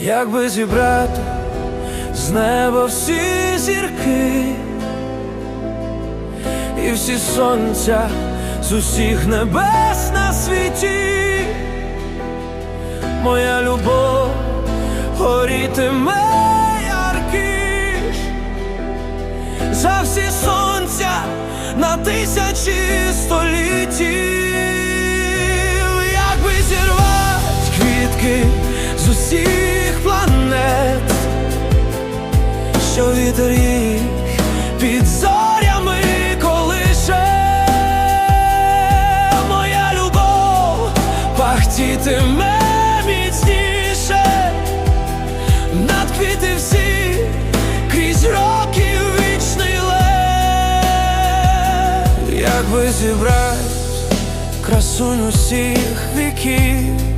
Як би зібрати з неба всі зірки і всі сонця з усіх небес на світі, моя любов горітиме яркіш. За всі сонця на тисячі століттів, як би зірвать квітки з усіх що вітер їх під зорями колише, моя любов пахтітиме міцніше. Над квіти всі крізь роки вічний лев, як би зібрать красунь усіх віків